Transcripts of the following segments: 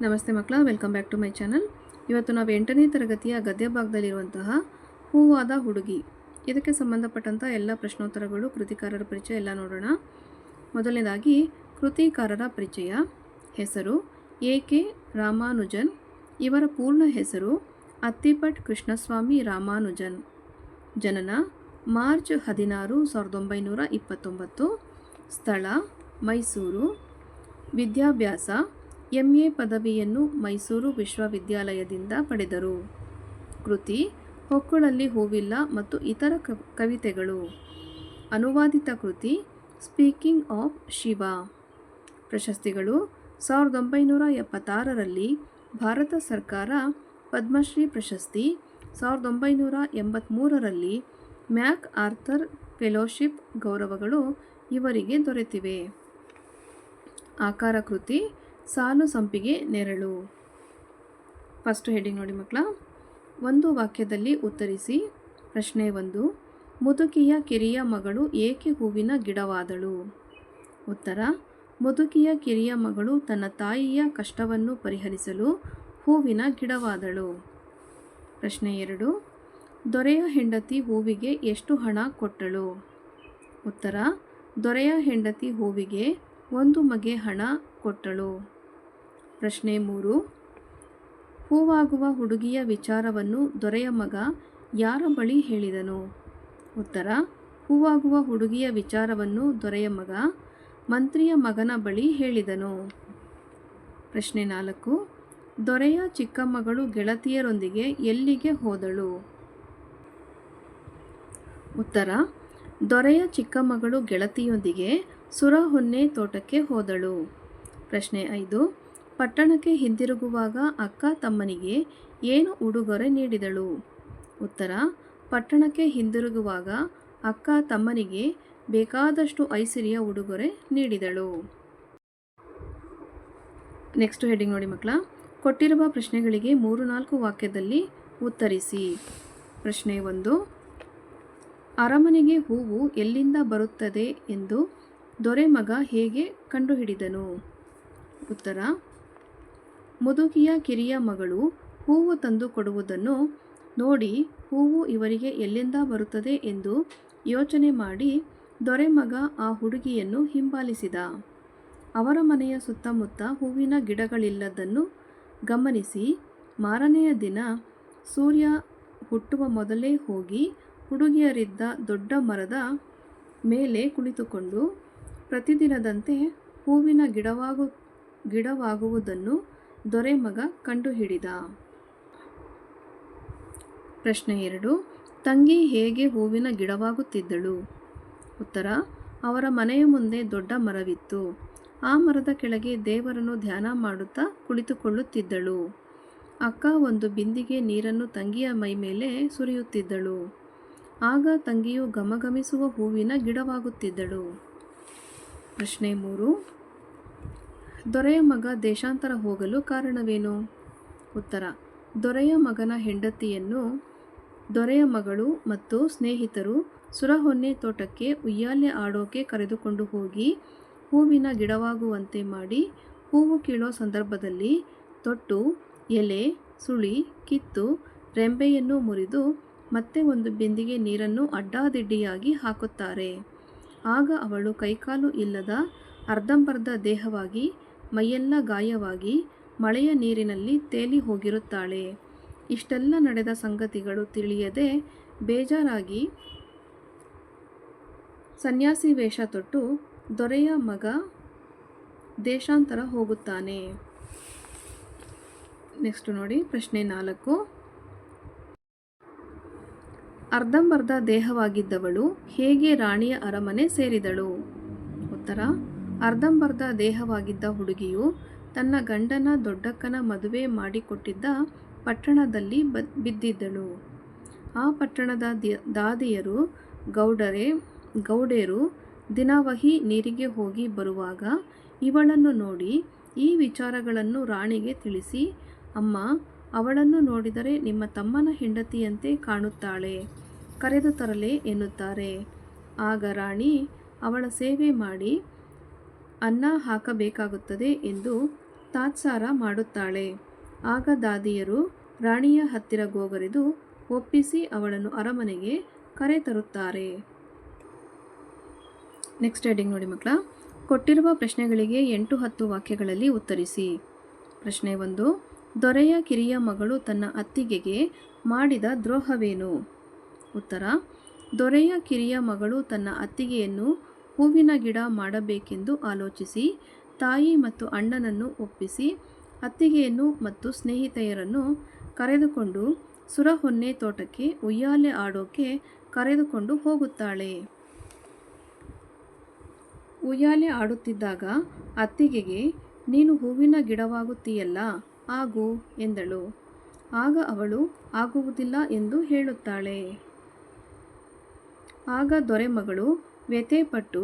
ನಮಸ್ತೆ ಮಕ್ಕಳ welcome back to my channel ಇವತ್ತು ನಾವು ಎಂಟನೇ ತರಗತಿಯ ಗದ್ಯ ಭಾಗದಲ್ಲಿರುವಂತಹ ಹೂವಾದ ಹುಡುಗಿ. ಇದಕ್ಕೆ ಸಂಬಂಧಪಟ್ಟಂಥ ಎಲ್ಲ ಪ್ರಶ್ನೋತ್ತರಗಳು, ಕೃತಿಕಾರರ ಪರಿಚಯ ಎಲ್ಲ ನೋಡೋಣ. ಮೊದಲನೇದಾಗಿ, ಕೃತಿಕಾರರ ಪರಿಚಯ. ಹೆಸರು, ಎ ಕೆ ರಾಮಾನುಜನ್. ಇವರ ಪೂರ್ಣ ಹೆಸರು, ಅತ್ತಿಪಟ್ ಕೃಷ್ಣಸ್ವಾಮಿ ರಾಮಾನುಜನ್. ಜನನ, ಮಾರ್ಚ್ ಹದಿನಾರು, ಸಾವಿರದ ಒಂಬೈನೂರ ಇಪ್ಪತ್ತೊಂಬತ್ತು. ಸ್ಥಳ, ಮೈಸೂರು. ವಿದ್ಯಾಭ್ಯಾಸ ಎಂ ಎ ಪದವಿಯನ್ನು ಮೈಸೂರು ವಿಶ್ವವಿದ್ಯಾಲಯದಿಂದ ಪಡೆದರು. ಕೃತಿ, ಹೊಕ್ಕುಳಲ್ಲಿ ಹೂವಿಲ್ಲ ಮತ್ತು ಇತರ ಕವಿತೆಗಳು. ಅನುವಾದಿತ ಕೃತಿ, ಸ್ಪೀಕಿಂಗ್ ಆಫ್ ಶಿವ. ಪ್ರಶಸ್ತಿಗಳು, ಸಾವಿರದ ಒಂಬೈನೂರ ಎಪ್ಪತ್ತಾರರಲ್ಲಿ ಭಾರತ ಸರ್ಕಾರ ಪದ್ಮಶ್ರೀ ಪ್ರಶಸ್ತಿ, ಸಾವಿರದ ಒಂಬೈನೂರ ಎಂಬತ್ತ್ಮೂರರಲ್ಲಿ ಮ್ಯಾಕ್ ಆರ್ಥರ್ ಫೆಲೋಶಿಪ್ ಗೌರವಗಳು ಇವರಿಗೆ ದೊರೆತಿವೆ. ಆಕಾರ ಕೃತಿ ಸಾಲು ಸಂಪಿಗೆ ನೆರಳು. ಫಸ್ಟ್ ಹೆಡಿಂಗ್ ನೋಡಿ ಮಕ್ಕಳ. ಒಂದು ವಾಕ್ಯದಲ್ಲಿ ಉತ್ತರಿಸಿ. ಪ್ರಶ್ನೆ ಒಂದು. ಮುದುಕಿಯ ಕಿರಿಯ ಮಗಳು ಏಕೆ ಹೂವಿನ ಗಿಡವಾದಳು? ಉತ್ತರ. ಮುದುಕಿಯ ಕಿರಿಯ ಮಗಳು ತನ್ನ ತಾಯಿಯ ಕಷ್ಟವನ್ನು ಪರಿಹರಿಸಲು ಹೂವಿನ ಗಿಡವಾದಳು. ಪ್ರಶ್ನೆ ಎರಡು. ದೊರೆಯ ಹೆಂಡತಿ ಹೂವಿಗೆ ಎಷ್ಟು ಹಣ ಕೊಟ್ಟಳು? ಉತ್ತರ. ದೊರೆಯ ಹೆಂಡತಿ ಹೂವಿಗೆ ಒಂದು ಮಗೆ ಹಣ ಕೊಟ್ಟಳು. ಪ್ರಶ್ನೆ ಮೂರು. ಹೂವಾಗುವ ಹುಡುಗಿಯ ವಿಚಾರವನ್ನು ದೊರೆಯ ಮಗ ಯಾರ ಬಳಿ ಹೇಳಿದನು? ಉತ್ತರ, ಹೂವಾಗುವ ಹುಡುಗಿಯ ವಿಚಾರವನ್ನು ದೊರೆಯ ಮಗ ಮಂತ್ರಿಯ ಮಗನ ಬಳಿ ಹೇಳಿದನು. ಪ್ರಶ್ನೆ ನಾಲ್ಕು. ದೊರೆಯ ಚಿಕ್ಕಮ್ಮಗಳು ಗೆಳತಿಯರೊಂದಿಗೆ ಎಲ್ಲಿಗೆ ಹೋದಳು? ಉತ್ತರ, ದೊರೆಯ ಚಿಕ್ಕಮ್ಮಗಳು ಮಗಳು ಗೆಳತಿಯೊಂದಿಗೆ ಸುರಹೊನ್ನೆ ತೋಟಕ್ಕೆ ಹೋದಳು. ಪ್ರಶ್ನೆ ಐದು. ಪಟ್ಟಣಕ್ಕೆ ಹಿಂದಿರುಗುವಾಗ ಅಕ್ಕ ತಮ್ಮನಿಗೆ ಏನು ಉಡುಗೊರೆ ನೀಡಿದಳು? ಉತ್ತರ, ಪಟ್ಟಣಕ್ಕೆ ಹಿಂದಿರುಗುವಾಗ ಅಕ್ಕ ತಮ್ಮನಿಗೆ ಬೇಕಾದಷ್ಟು ಐಸಿರಿಯ ಉಡುಗೊರೆ ನೀಡಿದಳು. ನೆಕ್ಸ್ಟ್ ಹೆಡಿಂಗ್ ನೋಡಿ ಮಕ್ಕಳ. ಕೊಟ್ಟಿರುವ ಪ್ರಶ್ನೆಗಳಿಗೆ ಮೂರು ನಾಲ್ಕು ವಾಕ್ಯದಲ್ಲಿ ಉತ್ತರಿಸಿ. ಪ್ರಶ್ನೆ ಒಂದು, ಅರಮನೆಗೆ ಹೂವು ಎಲ್ಲಿಂದ ಬರುತ್ತದೆ ಎಂದು ದೊರೆ ಮಗ ಹೇಗೆ ಕಂಡುಹಿಡಿದನು? ಉತ್ತರ ಮುದುಕಿಯ ಕಿರಿಯ ಮಗಳು ಹೂವು ತಂದು ಕೊಡುವುದನ್ನು ನೋಡಿ ಹೂವು ಇವರಿಗೆ ಎಲ್ಲಿಂದ ಬರುತ್ತದೆ ಎಂದು ಯೋಚನೆ ಮಾಡಿ ದೊರೆ ಮಗ ಆ ಹುಡುಗಿಯನ್ನು ಹಿಂಬಾಲಿಸಿದ. ಅವರ ಮನೆಯ ಸುತ್ತಮುತ್ತ ಹೂವಿನ ಗಿಡಗಳಿಲ್ಲದನ್ನು ಗಮನಿಸಿ ಮಾರನೆಯ ದಿನ ಸೂರ್ಯ ಹುಟ್ಟುವ ಮೊದಲೇ ಹೋಗಿ ಹುಡುಗಿಯರಿದ್ದ ದೊಡ್ಡ ಮರದ ಮೇಲೆ ಕುಳಿತುಕೊಂಡು ಪ್ರತಿದಿನದಂತೆ ಹೂವಿನ ಗಿಡವಾಗು ಗಿಡವಾಗುವುದನ್ನು ದೊರೆ ಮಗ ಕಂಡುಹಿಡಿದ. ಪ್ರಶ್ನೆ ಎರಡು. ತಂಗಿ ಹೇಗೆ ಹೂವಿನ ಗಿಡವಾಗುತ್ತಿದ್ದಳು? ಉತ್ತರ. ಅವರ ಮನೆಯ ಮುಂದೆ ದೊಡ್ಡ ಮರವಿತ್ತು. ಆ ಮರದ ಕೆಳಗೆ ದೇವರನ್ನು ಧ್ಯಾನ ಮಾಡುತ್ತಾ ಕುಳಿತುಕೊಳ್ಳುತ್ತಿದ್ದಳು. ಅಕ್ಕ ಒಂದು ಬಿಂದಿಗೆ ನೀರನ್ನು ತಂಗಿಯ ಮೈ ಮೇಲೆ ಸುರಿಯುತ್ತಿದ್ದಳು. ಆಗ ತಂಗಿಯು ಗಮಗಮಿಸುವ ಹೂವಿನ ಗಿಡವಾಗುತ್ತಿದ್ದಳು. ಪ್ರಶ್ನೆ ಮೂರು. ದೊರೆಯ ಮಗ ದೇಶಾಂತರ ಹೋಗಲು ಕಾರಣವೇನು? ಉತ್ತರ. ದೊರೆಯ ಮಗನ ಹೆಂಡತಿಯನ್ನು ದೊರೆಯ ಮಗಳು ಮತ್ತು ಸ್ನೇಹಿತರು ಸುರಹೊನ್ನೆ ತೋಟಕ್ಕೆ ಉಯ್ಯಾಲೆ ಆಡೋಕೆ ಕರೆದುಕೊಂಡು ಹೋಗಿ ಹೂವಿನ ಗಿಡವಾಗುವಂತೆ ಮಾಡಿ ಹೂವು ಕೀಳೋ ಸಂದರ್ಭದಲ್ಲಿ ತೊಟ್ಟು, ಎಲೆ, ಸುಳಿ, ಕಿತ್ತು, ರೆಂಬೆಯನ್ನು ಮುರಿದು ಮತ್ತೆ ಒಂದು ಬಿಂದಿಗೆ ನೀರನ್ನು ಅಡ್ಡಾದಿಡ್ಡಿಯಾಗಿ ಹಾಕುತ್ತಾರೆ. ಆಗ ಅವಳು ಕೈಕಾಲು ಇಲ್ಲದ ಅರ್ಧಂಬರ್ಧ ದೇಹವಾಗಿ ಮೈಯೆಲ್ಲ ಗಾಯವಾಗಿ ಮಳೆಯ ನೀರಿನಲ್ಲಿ ತೇಲಿ ಹೋಗಿರುತ್ತಾಳೆ. ಇಷ್ಟೆಲ್ಲ ನಡೆದ ಸಂಗತಿಗಳು ತಿಳಿಯದೆ ಬೇಜಾರಾಗಿ ಸನ್ಯಾಸಿ ವೇಷ ತೊಟ್ಟು ದೊರೆಯ ಮಗ ದೇಶಾಂತರ ಹೋಗುತ್ತಾನೆ. ನೆಕ್ಸ್ಟ್ ನೋಡಿ, ಪ್ರಶ್ನೆ ನಾಲ್ಕು. ಅರ್ಧಂಬರ್ಧ ದೇಹವಾಗಿದ್ದವಳು ಹೇಗೆ ರಾಣಿಯ ಅರಮನೆ ಸೇರಿದಳು? ಉತ್ತರ ಅರ್ಧಂಬರ್ಧ ದೇಹವಾಗಿದ್ದ ಹುಡುಗಿಯು ತನ್ನ ಗಂಡನ ದೊಡ್ಡಕ್ಕನ ಮದುವೆ ಮಾಡಿಕೊಟ್ಟಿದ್ದ ಪಟ್ಟಣದಲ್ಲಿ ಬಿದ್ದಿದ್ದಳು. ಆ ಪಟ್ಟಣದ ದಾದಿಯರು ಗೌಡರೆ, ಗೌಡೇರು ದಿನವಹಿ ನೀರಿಗೆ ಹೋಗಿ ಬರುವಾಗ ಇವಳನ್ನು ನೋಡಿ ಈ ವಿಚಾರಗಳನ್ನು ರಾಣಿಗೆ ತಿಳಿಸಿ, ಅಮ್ಮ, ಅವಳನ್ನು ನೋಡಿದರೆ ನಿಮ್ಮ ತಮ್ಮನ ಹೆಂಡತಿಯಂತೆ ಕಾಣುತ್ತಾಳೆ, ಕರೆದು ತರಲೆ ಎನ್ನುತ್ತಾರೆ. ಆಗ ರಾಣಿ ಅವಳ ಸೇವೆ ಮಾಡಿ ಅನ್ನ ಹಾಕಬೇಕಾಗುತ್ತದೆ ಎಂದು ತಾತ್ಸಾರ ಮಾಡುತ್ತಾಳೆ. ಆಗ ದಾದಿಯರು ರಾಣಿಯ ಹತ್ತಿರ ಗೋಗರೆದು ಒಪ್ಪಿಸಿ ಅವಳನ್ನು ಅರಮನೆಗೆ ಕರೆ ತರುತ್ತಾರೆ ನೆಕ್ಸ್ಟ್ ಹೆಡಿಂಗ್ ನೋಡಿ ಮಕ್ಕಳ. ಕೊಟ್ಟಿರುವ ಪ್ರಶ್ನೆಗಳಿಗೆ ಎಂಟು ಹತ್ತು ವಾಕ್ಯಗಳಲ್ಲಿ ಉತ್ತರಿಸಿ. ಪ್ರಶ್ನೆ ಒಂದು. ದೊರೆಯ ಕಿರಿಯ ಮಗಳು ತನ್ನ ಅತ್ತಿಗೆಗೆ ಮಾಡಿದ ದ್ರೋಹವೇನು? ಉತ್ತರ. ದೊರೆಯ ಕಿರಿಯ ಮಗಳು ತನ್ನ ಅತ್ತಿಗೆಯನ್ನು ಹೂವಿನ ಗಿಡ ಮಾಡಬೇಕೆಂದು ಆಲೋಚಿಸಿ, ತಾಯಿ ಮತ್ತು ಅಣ್ಣನನ್ನು ಒಪ್ಪಿಸಿ, ಅತ್ತಿಗೆಯನ್ನು ಮತ್ತು ಸ್ನೇಹಿತೆಯರನ್ನು ಕರೆದುಕೊಂಡು ಸುರಹೊನ್ನೆ ತೋಟಕ್ಕೆ, ಉಯ್ಯಾಲೆ ಆಡೋಕೆ ಕರೆದುಕೊಂಡು ಹೋಗುತ್ತಾಳೆ. ಉಯ್ಯಾಲೆ ಆಡುತ್ತಿದ್ದಾಗ ಅತ್ತಿಗೆಗೆ, ನೀನು ಹೂವಿನ ಗಿಡವಾಗುತ್ತೀಯಲ್ಲ, ಆಗು ಎಂದಳು. ಆಗ ಅವಳು, ಆಗುವುದಿಲ್ಲ ಎಂದು ಹೇಳುತ್ತಾಳೆ. ಆಗ ದೊರೆಮಗಳು ವ್ಯಥೆಪಟ್ಟು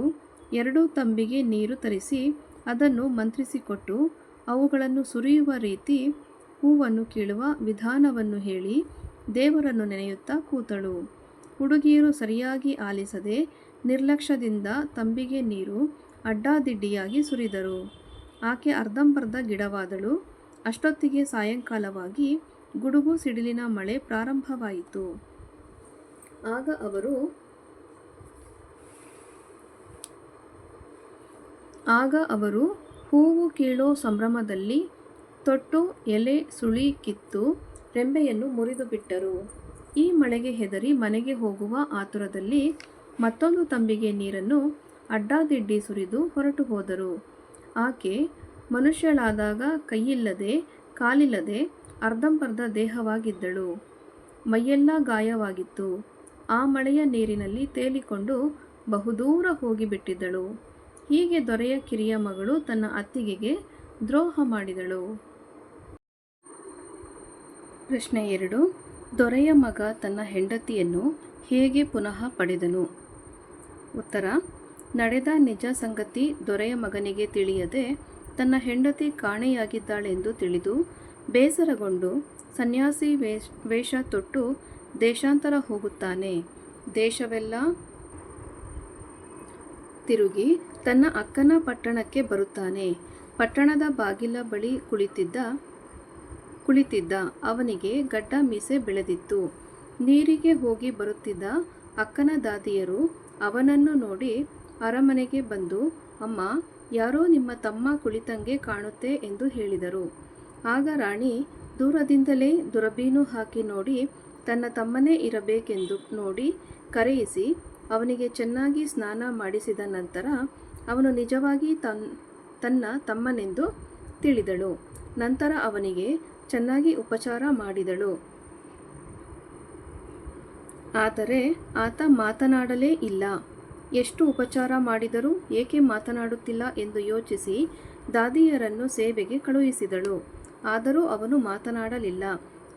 ಎರಡು ತಂಬಿಗೆ ನೀರು ತರಿಸಿ ಅದನ್ನು ಮಂತ್ರಿಸಿಕೊಟ್ಟು ಅವುಗಳನ್ನು ಸುರಿಯುವ ರೀತಿ ಹೂವನ್ನು ಕೀಳುವ ವಿಧಾನವನ್ನು ಹೇಳಿ ದೇವರನ್ನು ನೆನೆಯುತ್ತಾ ಕೂತಳು. ಹುಡುಗಿಯರು ಸರಿಯಾಗಿ ಆಲಿಸದೆ ನಿರ್ಲಕ್ಷ್ಯದಿಂದ ತಂಬಿಗೆ ನೀರು ಅಡ್ಡಾದಿಡ್ಡಿಯಾಗಿ ಸುರಿದರು. ಆಕೆ ಅರ್ಧಂಬರ್ಧ ಗಿಡವಾದಳು. ಅಷ್ಟೊತ್ತಿಗೆ ಸಾಯಂಕಾಲವಾಗಿ ಗುಡುಗು ಸಿಡಿಲಿನ ಮಳೆ ಪ್ರಾರಂಭವಾಯಿತು. ಆಗ ಅವರು ಆಗ ಅವರು ಹೂವು ಕೀಳೋ ಸಂಭ್ರಮದಲ್ಲಿ ತೊಟ್ಟು ಎಲೆ ಸುಳಿ ಕಿತ್ತು ರೆಂಬೆಯನ್ನು ಮುರಿದು ಬಿಟ್ಟರು. ಈ ಮಳೆಗೆ ಹೆದರಿ ಮನೆಗೆ ಹೋಗುವ ಆತುರದಲ್ಲಿ ಮತ್ತೊಂದು ತಂಬಿಗೆ ನೀರನ್ನು ಅಡ್ಡಾದಿಡ್ಡಿ ಸುರಿದು ಹೊರಟು ಹೋದರು. ಆಕೆ ಮನುಷ್ಯಳಾದಾಗ ಕೈಯಿಲ್ಲದೆ ಕಾಲಿಲ್ಲದೆ ಅರ್ಧಂಬರ್ಧ ದೇಹವಾಗಿದ್ದಳು. ಮೈಯೆಲ್ಲ ಗಾಯವಾಗಿತ್ತು. ಆ ಮಳೆಯ ನೀರಿನಲ್ಲಿ ತೇಲಿಕೊಂಡು ಬಹುದೂರ ಹೋಗಿಬಿಟ್ಟಿದ್ದಳು. ಹೀಗೆ ದೊರೆಯ ಕಿರಿಯ ಮಗಳು ತನ್ನ ಅತ್ತಿಗೆಗೆ ದ್ರೋಹ ಮಾಡಿದಳು. ಪ್ರಶ್ನೆ ಎರಡು. ದೊರೆಯ ಮಗ ತನ್ನ ಹೆಂಡತಿಯನ್ನು ಹೇಗೆ ಪುನಃ ಪಡೆದನು? ಉತ್ತರ. ನಡೆದ ನಿಜ ಸಂಗತಿ ದೊರೆಯ ಮಗನಿಗೆ ತಿಳಿಯದೆ ತನ್ನ ಹೆಂಡತಿ ಕಾಣೆಯಾಗಿದ್ದಾಳೆಂದು ತಿಳಿದು ಬೇಸರಗೊಂಡು ಸನ್ಯಾಸಿ ವೇಷ ವೇಷ ತೊಟ್ಟು ದೇಶಾಂತರ ಹೋಗುತ್ತಾನೆ. ದೇಶವೆಲ್ಲ ತಿರುಗಿ ತನ್ನ ಅಕ್ಕನ ಪಟ್ಟಣಕ್ಕೆ ಬರುತ್ತಾನೆ. ಪಟ್ಟಣದ ಬಾಗಿಲ ಬಳಿ ಕುಳಿತಿದ್ದ ಕುಳಿತಿದ್ದ ಅವನಿಗೆ ಗಡ್ಡ ಮೀಸೆ ಬೆಳೆದಿತ್ತು. ನೀರಿಗೆ ಹೋಗಿ ಬರುತ್ತಿದ್ದ ಅಕ್ಕನ ದಾದಿಯರು ಅವನನ್ನು ನೋಡಿ ಅರಮನೆಗೆ ಬಂದು, ಅಮ್ಮ, ಯಾರೋ ನಿಮ್ಮ ತಮ್ಮ ಕುಳಿತಂಗೆ ಕಾಣುತ್ತೆ ಎಂದು ಹೇಳಿದರು. ಆಗ ರಾಣಿ ದೂರದಿಂದಲೇ ದುರಬೀನು ಹಾಕಿ ನೋಡಿ, ತನ್ನ ತಮ್ಮನೇ ಇರಬೇಕೆಂದು ನೋಡಿ ಕರೆಯಿಸಿ ಅವನಿಗೆ ಚೆನ್ನಾಗಿ ಸ್ನಾನ ಮಾಡಿಸಿದ ನಂತರ ಅವನು ನಿಜವಾಗಿ ತನ್, ತನ್ನ ತಮ್ಮನೆಂದು ತಿಳಿದಳು. ನಂತರ ಅವನಿಗೆ ಚೆನ್ನಾಗಿ ಉಪಚಾರ ಮಾಡಿದಳು. ಆದರೆ ಆತ ಮಾತನಾಡಲೇ ಇಲ್ಲ. ಎಷ್ಟು ಉಪಚಾರ ಮಾಡಿದರೂ ಏಕೆ ಮಾತನಾಡುತ್ತಿಲ್ಲ ಎಂದು ಯೋಚಿಸಿ ದಾದಿಯರನ್ನು ಸೇವೆಗೆ ಕಳುಹಿಸಿದಳು. ಆದರೂ ಅವನು ಮಾತನಾಡಲಿಲ್ಲ.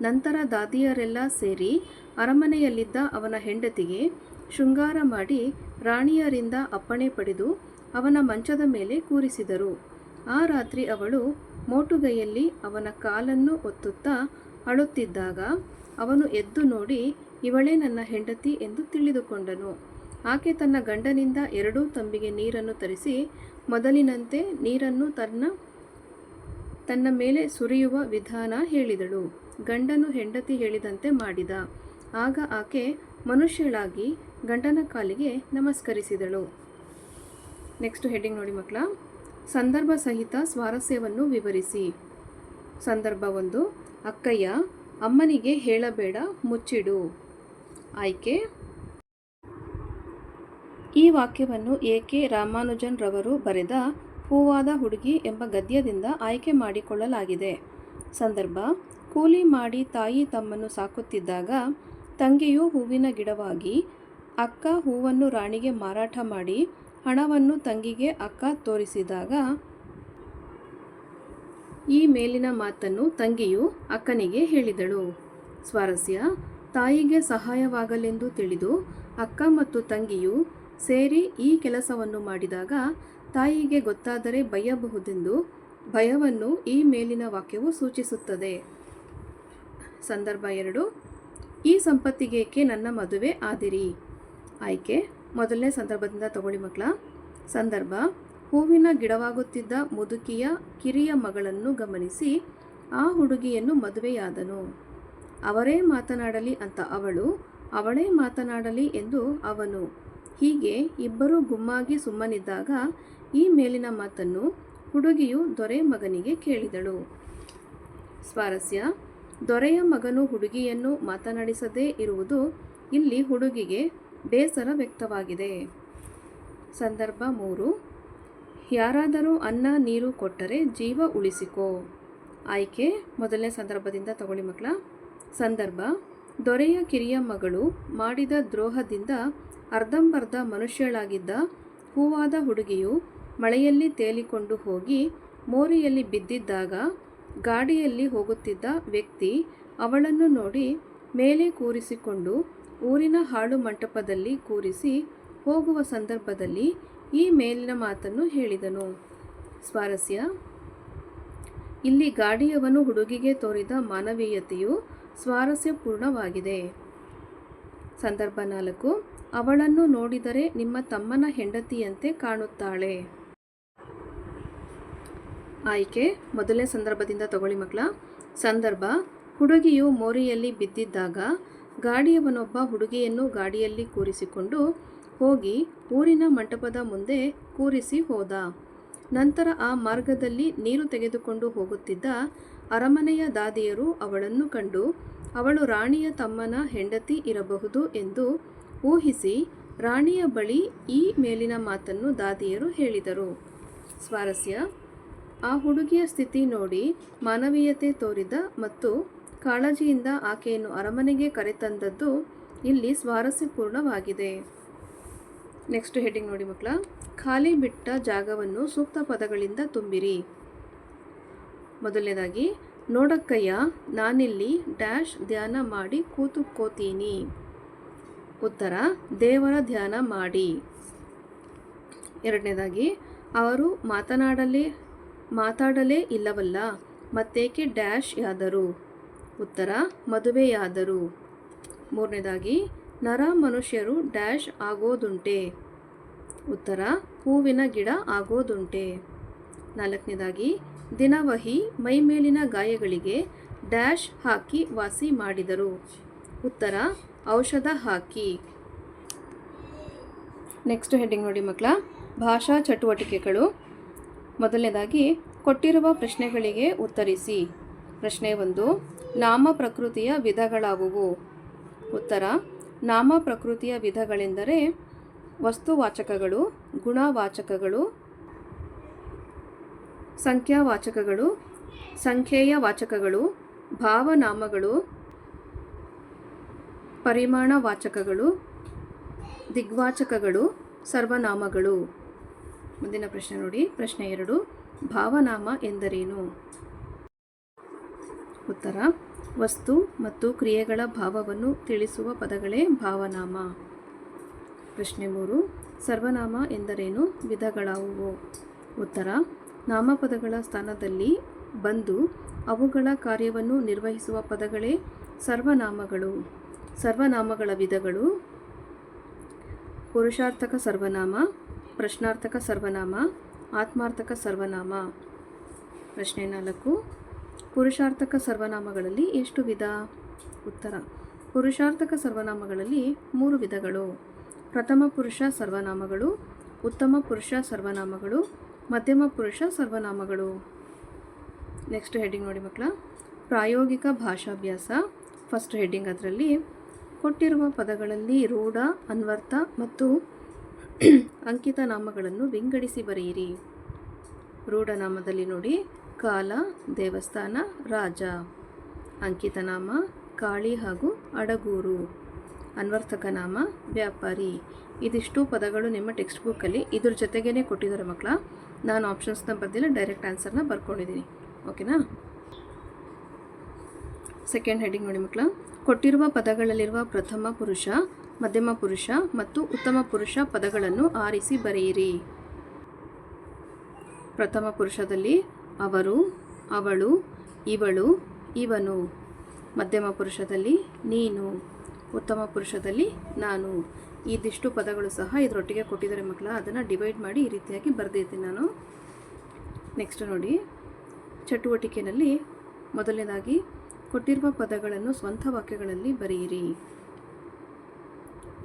ನಂತರ ದಾದಿಯರೆಲ್ಲ ಸೇರಿ ಅರಮನೆಯಲ್ಲಿದ್ದ ಅವನ ಹೆಂಡತಿಗೆ ಶೃಂಗಾರ ಮಾಡಿ ರಾಣಿಯರಿಂದ ಅಪ್ಪಣೆ ಪಡೆದು ಅವನ ಮಂಚದ ಮೇಲೆ ಕೂರಿಸಿದರು. ಆ ರಾತ್ರಿ ಅವಳು ಮೋಟುಗೈಯಲ್ಲಿ ಅವನ ಕಾಲನ್ನು ಒತ್ತುತ್ತಾ ಅಳುತ್ತಿದ್ದಾಗ ಅವನು ಎದ್ದು ನೋಡಿ, ಇವಳೇ ನನ್ನ ಹೆಂಡತಿ ಎಂದು ತಿಳಿದುಕೊಂಡನು. ಆಕೆ ತನ್ನ ಗಂಡನಿಂದ ಎರಡೂ ತಂಬಿಗೆ ನೀರನ್ನು ತರಿಸಿ, ಮೊದಲಿನಂತೆ ನೀರನ್ನು ತನ್ನ ತನ್ನ ಮೇಲೆ ಸುರಿಯುವ ವಿಧಾನ ಹೇಳಿದಳು. ಗಂಡನು ಹೆಂಡತಿ ಹೇಳಿದಂತೆ ಮಾಡಿದ. ಆಗ ಆಕೆ ಮನುಷ್ಯಳಾಗಿ ಗಂಡನ ಕಾಲಿಗೆ ನಮಸ್ಕರಿಸಿದಳು. ನೆಕ್ಸ್ಟ್ ಹೆಡ್ಡಿಂಗ್ ನೋಡಿ ಮಕ್ಕಳ. ಸಂದರ್ಭ ಸಹಿತ ಸ್ವಾರಸ್ಯವನ್ನು ವಿವರಿಸಿ. ಸಂದರ್ಭ ಒಂದು, ಅಕ್ಕಯ್ಯ, ಅಮ್ಮನಿಗೆ ಹೇಳಬೇಡ, ಮುಚ್ಚಿಡು. ಆಯ್ಕೆ? ಈ ವಾಕ್ಯವನ್ನು ಎ ಕೆ ರಾಮಾನುಜನ್ ರವರು ಬರೆದ ಹೂವಾದ ಹುಡುಗಿ ಎಂಬ ಗದ್ಯದಿಂದ ಆಯ್ಕೆ ಮಾಡಿಕೊಳ್ಳಲಾಗಿದೆ. ಸಂದರ್ಭ, ಕೂಲಿ ಮಾಡಿ ತಾಯಿ ತಮ್ಮನ್ನು ಸಾಕುತ್ತಿದ್ದಾಗ ತಂಗಿಯು ಹೂವಿನ ಗಿಡವಾಗಿ, ಅಕ್ಕ ಹೂವನ್ನು ರಾಣಿಗೆ ಮಾರಾಟ ಮಾಡಿ ಹಣವನ್ನು ತಂಗಿಗೆ ಅಕ್ಕ ತೋರಿಸಿದಾಗ, ಈ ಮೇಲಿನ ಮಾತನ್ನು ತಂಗಿಯು ಅಕ್ಕನಿಗೆ ಹೇಳಿದಳು. ಸ್ವಾರಸ್ಯ, ತಾಯಿಗೆ ಸಹಾಯವಾಗಲೆಂದು ತಿಳಿದು ಅಕ್ಕ ಮತ್ತು ತಂಗಿಯು ಸೇರಿ ಈ ಕೆಲಸವನ್ನು ಮಾಡಿದಾಗ ತಾಯಿಗೆ ಗೊತ್ತಾದರೆ ಬಯ್ಯಬಹುದೆಂದು ಭಯವನ್ನು ಈ ಮೇಲಿನ ವಾಕ್ಯವು ಸೂಚಿಸುತ್ತದೆ. ಸಂದರ್ಭ ಎರಡು, ಈ ಸಂಪತ್ತಿಗೇಕೆ ನನ್ನ ಮದುವೆ ಆದಿರಿ? ಆಯ್ಕೆ ಮೊದಲನೇ ಸಂದರ್ಭದಿಂದ ತಗೊಳ್ಳಿ ಮಕ್ಕಳ. ಸಂದರ್ಭ, ಹೂವಿನ ಗಿಡವಾಗುತ್ತಿದ್ದ ಮುದುಕಿಯ ಕಿರಿಯ ಮಗಳನ್ನು ಗಮನಿಸಿ, ಆ ಹುಡುಗಿಯನ್ನು ಮದುವೆಯಾದನು. ಅವರೇ ಮಾತನಾಡಲಿ ಅಂತ ಅವಳು, ಅವಳೇ ಮಾತನಾಡಲಿ ಎಂದು ಅವನು. ಹೀಗೆ ಇಬ್ಬರು ಗುಮ್ಮಾಗಿ ಸುಮ್ಮನಿದ್ದಾಗ ಈ ಮೇಲಿನ ಮಾತನ್ನು ಹುಡುಗಿಯು ದೊರೆ ಮಗನಿಗೆ ಕೇಳಿದಳು. ಸ್ವಾರಸ್ಯ, ದೊರೆಯ ಮಗನು ಹುಡುಗಿಯನ್ನು ಮಾತನಾಡಿಸದೇ ಇರುವುದು ಇಲ್ಲಿ ಹುಡುಗಿಗೆ ಬೇಸರ ವ್ಯಕ್ತವಾಗಿದೆ. ಸಂದರ್ಭ ಮೂರು. ಯಾರಾದರೂ ಅನ್ನ, ನೀರು ಕೊಟ್ಟರೆ ಜೀವ ಉಳಿಸಿಕೋ. ಆಯ್ಕೆ, ಮೊದಲನೇ ಸಂದರ್ಭದಿಂದ ತಗೊಳ್ಳಿ ಮಕ್ಕಳ. ಸಂದರ್ಭ, ದೊರೆಯ ಕಿರಿಯ ಮಗಳು ಮಾಡಿದ ದ್ರೋಹದಿಂದ ಅರ್ಧಂಬರ್ಧ ಮನುಷ್ಯಳಾಗಿದ್ದ ಹೂವಾದ ಹುಡುಗಿಯು ಮಳೆಯಲ್ಲಿ ತೇಲಿಕೊಂಡು ಹೋಗಿ ಮೋರಿಯಲ್ಲಿ ಬಿದ್ದಿದ್ದಾಗ ಗಾಡಿಯಲ್ಲಿ ಹೋಗುತ್ತಿದ್ದ ವ್ಯಕ್ತಿ ಅವಳನ್ನು ನೋಡಿ ಮೇಲೆ ಕೂರಿಸಿಕೊಂಡು ಊರಿನ ಹಾಳು ಮಂಟಪದಲ್ಲಿ ಕೂರಿಸಿ ಹೋಗುವ ಸಂದರ್ಭದಲ್ಲಿ ಈ ಮೇಲಿನ ಮಾತನ್ನು ಹೇಳಿದನು. ಸ್ವಾರಸ್ಯ, ಇಲ್ಲಿ ಗಾಡಿಯವನು ಹುಡುಗಿಗೆ ತೋರಿದ ಮಾನವೀಯತೆಯು ಸ್ವಾರಸ್ಯಪೂರ್ಣವಾಗಿದೆ. ಸಂದರ್ಭ ನಾಲ್ಕು, ಅವಳನ್ನು ನೋಡಿದರೆ ನಿಮ್ಮ ತಮ್ಮನ ಹೆಂಡತಿಯಂತೆ ಕಾಣುತ್ತಾಳೆ. ಆಯ್ಕೆ ಮೊದಲನೇ ಸಂದರ್ಭದಿಂದ ತಗೊಳ್ಳಿ ಮಕ್ಕಳ. ಸಂದರ್ಭ, ಹುಡುಗಿಯು ಮೋರಿಯಲ್ಲಿ ಬಿದ್ದಿದ್ದಾಗ ಗಾಡಿಯವನೊಬ್ಬ ಹುಡುಗಿಯನ್ನು ಗಾಡಿಯಲ್ಲಿ ಕೂರಿಸಿಕೊಂಡು ಹೋಗಿ ಊರಿನ ಮಂಟಪದ ಮುಂದೆ ಕೂರಿಸಿ ಹೋದ. ನಂತರ ಆ ಮಾರ್ಗದಲ್ಲಿ ನೀರು ತೆಗೆದುಕೊಂಡು ಹೋಗುತ್ತಿದ್ದ ಅರಮನೆಯ ದಾದಿಯರು ಅವಳನ್ನು ಕಂಡು, ಅವಳು ರಾಣಿಯ ತಮ್ಮನ ಹೆಂಡತಿ ಇರಬಹುದು ಎಂದು ಊಹಿಸಿ ರಾಣಿಯ ಬಳಿ ಈ ಮೇಲಿನ ಮಾತನ್ನು ದಾದಿಯರು ಹೇಳಿದರು. ಸ್ವಾರಸ್ಯ. ಆ ಹುಡುಗಿಯ ಸ್ಥಿತಿ ನೋಡಿ ಮಾನವೀಯತೆ ತೋರಿದ ಮತ್ತು ಕಾಳಜಿಯಿಂದ ಆಕೆಯನ್ನು ಅರಮನೆಗೆ ಕರೆತಂದದ್ದು ಇಲ್ಲಿ ಸ್ವಾರಸ್ಯಪೂರ್ಣವಾಗಿದೆ. ನೆಕ್ಸ್ಟ್ ಹೆಡ್ಡಿಂಗ್ ನೋಡಿ ಮಕ್ಕಳ. ಖಾಲಿ ಬಿಟ್ಟ ಜಾಗವನ್ನು ಸೂಕ್ತ ಪದಗಳಿಂದ ತುಂಬಿರಿ. ಮೊದಲನೇದಾಗಿ, ನೋಡಕ್ಕಯ್ಯ, ನಾನಿಲ್ಲಿ ಡ್ಯಾಶ್ ಧ್ಯಾನ ಮಾಡಿ ಕೂತುಕೋತೀನಿ. ಉತ್ತರ, ದೇವರ ಧ್ಯಾನ ಮಾಡಿ. ಎರಡನೇದಾಗಿ, ಅವರು ಮಾತನಾಡಲೇ, ಮಾತಾಡಲೇ ಇಲ್ಲವಲ್ಲ, ಮತ್ತೇಕೆ ಡ್ಯಾಶ್ ಯಾದರು? ಉತ್ತರ, ಮದುವೆಯಾದರು. ಮೂರನೇದಾಗಿ, ನರ ಮನುಷ್ಯರು ಡ್ಯಾಶ್ ಆಗೋದುಂಟೆ. ಉತ್ತರ, ಹೂವಿನ ಗಿಡ ಆಗೋದುಂಟೆ. ನಾಲ್ಕನೇದಾಗಿ, ದಿನವಹಿ ಮೈಮೇಲಿನ ಗಾಯಗಳಿಗೆ ಡ್ಯಾಶ್ ಹಾಕಿ ವಾಸಿ ಮಾಡಿದರು. ಉತ್ತರ, ಔಷಧ ಹಾಕಿ. ನೆಕ್ಸ್ಟ್ ಹೆಡ್ಡಿಂಗ್ ನೋಡಿ ಮಕ್ಕಳ, ಭಾಷಾ ಚಟುವಟಿಕೆಗಳು. ಮೊದಲನೇದಾಗಿ, ಕೊಟ್ಟಿರುವ ಪ್ರಶ್ನೆಗಳಿಗೆ ಉತ್ತರಿಸಿ. ಪ್ರಶ್ನೆ ಒಂದು, ನಾಮ ಪ್ರಕೃತಿಯ ವಿಧಗಳಾವುವು? ಉತ್ತರ, ನಾಮ ಪ್ರಕೃತಿಯ ವಿಧಗಳೆಂದರೆ ವಸ್ತುವಾಚಕಗಳು, ಗುಣವಾಚಕಗಳು, ಸಂಖ್ಯಾವಾಚಕಗಳು ಸಂಖ್ಯೆಯ ವಾಚಕಗಳು ಭಾವನಾಮಗಳು, ಪರಿಮಾಣವಾಚಕಗಳು, ದಿಗ್ವಾಚಕಗಳು, ಸರ್ವನಾಮಗಳು. ಮುಂದಿನ ಪ್ರಶ್ನೆ ನೋಡಿ, ಪ್ರಶ್ನೆ ಎರಡು, ಭಾವನಾಮ ಎಂದರೇನು? ಉತ್ತರ. ವಸ್ತು ಮತ್ತು ಕ್ರಿಯೆಗಳ ಭಾವವನ್ನು ತಿಳಿಸುವ ಪದಗಳೇ ಭಾವನಾಮ. ಪ್ರಶ್ನೆ ಮೂರು. ಸರ್ವನಾಮ ಎಂದರೇನು? ವಿಧಗಳಾವುವು. ಉತ್ತರ. ನಾಮಪದಗಳ ಸ್ಥಾನದಲ್ಲಿ ಬಂದು ಅವುಗಳ ಕಾರ್ಯವನ್ನು ನಿರ್ವಹಿಸುವ ಪದಗಳೇ ಸರ್ವನಾಮಗಳು. ಸರ್ವನಾಮಗಳ ವಿಧಗಳು. ಪುರುಷಾರ್ಥಕ ಸರ್ವನಾಮ, ಪ್ರಶ್ನಾರ್ಥಕ ಸರ್ವನಾಮ, ಆತ್ಮಾರ್ಥಕ ಸರ್ವನಾಮ. ಪ್ರಶ್ನೆ ನಾಲ್ಕು. ಪುರುಷಾರ್ಥಕ ಸರ್ವನಾಮಗಳಲ್ಲಿ ಎಷ್ಟು ವಿಧ? ಉತ್ತರ. ಪುರುಷಾರ್ಥಕ ಸರ್ವನಾಮಗಳಲ್ಲಿ ಮೂರು ವಿಧಗಳು. ಪ್ರಥಮ ಪುರುಷ ಸರ್ವನಾಮಗಳು, ಉತ್ತಮ ಪುರುಷ ಸರ್ವನಾಮಗಳು, ಮಧ್ಯಮ ಪುರುಷ ಸರ್ವನಾಮಗಳು. ನೆಕ್ಸ್ಟ್ ಹೆಡ್ಡಿಂಗ್ ನೋಡಿ ಮಕ್ಕಳ. ಪ್ರಾಯೋಗಿಕ ಭಾಷಾಭ್ಯಾಸ. ಫಸ್ಟ್ ಹೆಡ್ಡಿಂಗ್ ಅದರಲ್ಲಿ ಕೊಟ್ಟಿರುವ ಪದಗಳಲ್ಲಿ ರೂಢ, ಅನ್ವರ್ಥ ಮತ್ತು ಅಂಕಿತ ನಾಮಗಳನ್ನು ವಿಂಗಡಿಸಿ ಬರೆಯಿರಿ. ರೂಢನಾಮದಲ್ಲಿ ನೋಡಿ. ಕಾಲ, ದೇವಸ್ಥಾನ, ರಾಜ. ಅಂಕಿತನಾಮ, ಕಾಳಿ ಹಾಗೂ ಅಡಗೂರು. ಅನ್ವರ್ಥಕ ನಾಮ, ವ್ಯಾಪಾರಿ. ಇದಿಷ್ಟು ಪದಗಳು ನಿಮ್ಮ ಟೆಕ್ಸ್ಟ್ ಬುಕ್ಕಲ್ಲಿ ಇದ್ರ ಜೊತೆಗೇ ಕೊಟ್ಟಿದ್ದಾರೆ ಮಕ್ಕಳ. ನಾನು ಆಪ್ಷನ್ಸ್ನ ಬದಲು ಡೈರೆಕ್ಟ್ ಆನ್ಸರ್ನ ಬರ್ಕೊಂಡಿದ್ದೀನಿ. ಓಕೆನಾ ಸೆಕೆಂಡ್ ಹೆಡಿಂಗ್ ನೋಡಿ ಮಕ್ಕಳ. ಕೊಟ್ಟಿರುವ ಪದಗಳಲ್ಲಿರುವ ಪ್ರಥಮ ಪುರುಷ, ಮಧ್ಯಮ ಪುರುಷ ಮತ್ತು ಉತ್ತಮ ಪುರುಷ ಪದಗಳನ್ನು ಆರಿಸಿ ಬರೆಯಿರಿ. ಪ್ರಥಮ ಪುರುಷದಲ್ಲಿ ಅವರು, ಅವಳು, ಇವಳು, ಇವನು. ಮಧ್ಯಮ ಪುರುಷದಲ್ಲಿ ನೀನು, ಉತ್ತಮ ಪುರುಷದಲ್ಲಿ ನಾನು. ಇದಿಷ್ಟು ಪದಗಳು ಸಹ ಇದರೊಟ್ಟಿಗೆ ಕೊಟ್ಟಿದ್ದಾರೆ ಮಕ್ಕಳ. ಅದನ್ನು ಡಿವೈಡ್ ಮಾಡಿ ಈ ರೀತಿಯಾಗಿ ಬರೆದಿದ್ದೀನಿ ನಾನು. ನೆಕ್ಸ್ಟ್ ನೋಡಿ. ಚಟುವಟಿಕೆಯಲ್ಲಿ ಮೊದಲನೇದಾಗಿ, ಕೊಟ್ಟಿರುವ ಪದಗಳನ್ನು ಸ್ವಂತ ವಾಕ್ಯಗಳಲ್ಲಿ ಬರೆಯಿರಿ.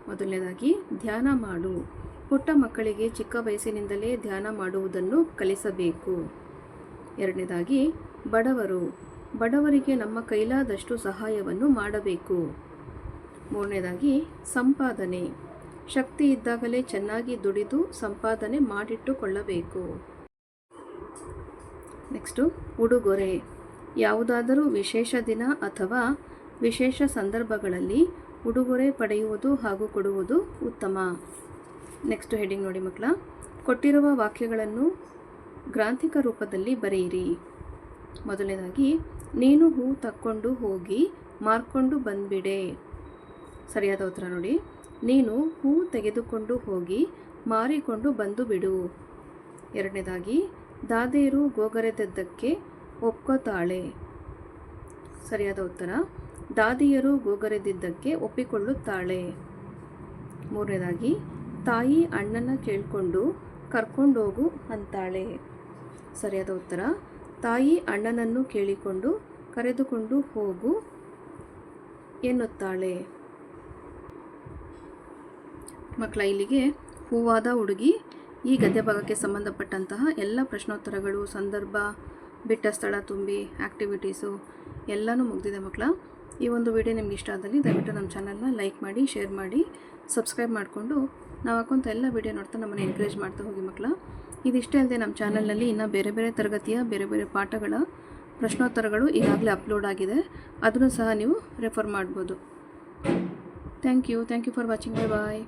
ಮೊದಲನೇದಾಗಿ, ಧ್ಯಾನ ಮಾಡು. ಪುಟ್ಟ ಮಕ್ಕಳಿಗೆ ಚಿಕ್ಕ ವಯಸ್ಸಿನಿಂದಲೇ ಧ್ಯಾನ ಮಾಡುವುದನ್ನು ಕಲಿಸಬೇಕು. ಎರಡನೇದಾಗಿ, ಬಡವರು. ಬಡವರಿಗೆ ನಮ್ಮ ಕೈಲಾದಷ್ಟು ಸಹಾಯವನ್ನು ಮಾಡಬೇಕು. ಮೂರನೇದಾಗಿ, ಸಂಪಾದನೆ. ಶಕ್ತಿ ಇದ್ದಾಗಲೇ ಚೆನ್ನಾಗಿ ದುಡಿದು ಸಂಪಾದನೆ ಮಾಡಿಟ್ಟುಕೊಳ್ಳಬೇಕು. ನೆಕ್ಸ್ಟು, ಉಡುಗೊರೆ. ಯಾವುದಾದರೂ ವಿಶೇಷ ದಿನ ಅಥವಾ ವಿಶೇಷ ಸಂದರ್ಭಗಳಲ್ಲಿ ಉಡುಗೊರೆ ಪಡೆಯುವುದು ಹಾಗೂ ಕೊಡುವುದು ಉತ್ತಮ. ನೆಕ್ಸ್ಟ್ ಹೆಡಿಂಗ್ ನೋಡಿ ಮಕ್ಕಳ. ಕೊಟ್ಟಿರುವ ವಾಕ್ಯಗಳನ್ನು ಗ್ರಾಂಥಿಕ ರೂಪದಲ್ಲಿ ಬರೆಯಿರಿ. ಮೊದಲನೇದಾಗಿ, ನೀನು ಹೂ ತಕ್ಕೊಂಡು ಹೋಗಿ ಮಾರ್ಕೊಂಡು ಬಂದ್ಬಿಡೆ. ಸರಿಯಾದ ಉತ್ತರ ನೋಡಿ. ನೀನು ಹೂ ತೆಗೆದುಕೊಂಡು ಹೋಗಿ ಮಾರಿಕೊಂಡು ಬಂದು ಬಿಡು. ಎರಡನೇದಾಗಿ, ದಾದೇರು ಗೋಗರೆದದ್ದಕ್ಕೆ ಒಪ್ಕೋತಾಳೆ. ಸರಿಯಾದ ಉತ್ತರ, ದಾದಿಯರು ಗೋಗರೆದಿದ್ದಕ್ಕೆ ಒಪ್ಪಿಕೊಳ್ಳುತ್ತಾಳೆ. ಮೂರನೇದಾಗಿ, ತಾಯಿ ಅಣ್ಣನ ಕೇಳಿಕೊಂಡು ಕರ್ಕೊಂಡೋಗು ಅಂತಾಳೆ. ಸರಿಯಾದ ಉತ್ತರ. ತಾಯಿ ಅಣ್ಣನನ್ನು ಕೇಳಿಕೊಂಡು ಕರೆದುಕೊಂಡು ಹೋಗು ಎನ್ನುತ್ತಾಳೆ. ಮಕ್ಕಳ ಇಲ್ಲಿಗೆ ಹೂವಾದ ಹುಡುಗಿ, ಈ ಗದ್ಯ ಭಾಗಕ್ಕೆ ಸಂಬಂಧಪಟ್ಟಂತಹ ಎಲ್ಲ ಪ್ರಶ್ನೋತ್ತರಗಳು, ಸಂದರ್ಭ, ಬಿಟ್ಟ ಸ್ಥಳ ತುಂಬಿ ಆ್ಯಕ್ಟಿವಿಟೀಸು ಎಲ್ಲನೂ ಮುಗಿದಿದೆ ಮಕ್ಕಳ. ಈ ಒಂದು ವಿಡಿಯೋ ನಿಮ್ಗೆ ಇಷ್ಟ ಆದಲ್ಲಿ ದಯವಿಟ್ಟು ನಮ್ಮ ಚಾನಲ್ನ ಲೈಕ್ ಮಾಡಿ ಶೇರ್ ಮಾಡಿ ಸಬ್ಸ್ಕ್ರೈಬ್ ಮಾಡಿಕೊಂಡು ನಾವು ಹಾಕೊಂತ ಎಲ್ಲ ವಿಡಿಯೋ ನೋಡ್ತಾ ನಮ್ಮನ್ನು ಎನ್ಕರೇಜ್ ಮಾಡ್ತಾ ಹೋಗಿ ಮಕ್ಕಳ. ಇದಿಷ್ಟೇ ಅಲ್ಲದೆ ನಮ್ಮ ಚಾನಲ್ನಲ್ಲಿ ಇನ್ನು ಬೇರೆ ಬೇರೆ ತರಗತಿಯ, ಬೇರೆ ಬೇರೆ ಪಾಠಗಳ, ಪ್ರಶ್ನೋತ್ತರಗಳು ಈಗಾಗಲೇ ಅಪ್ಲೋಡ್ ಆಗಿದೆ. ಅದನ್ನು ಸಹ ನೀವು ರೆಫರ್ ಮಾಡ್ಬೋದು. Thank you thank you for watching bye bye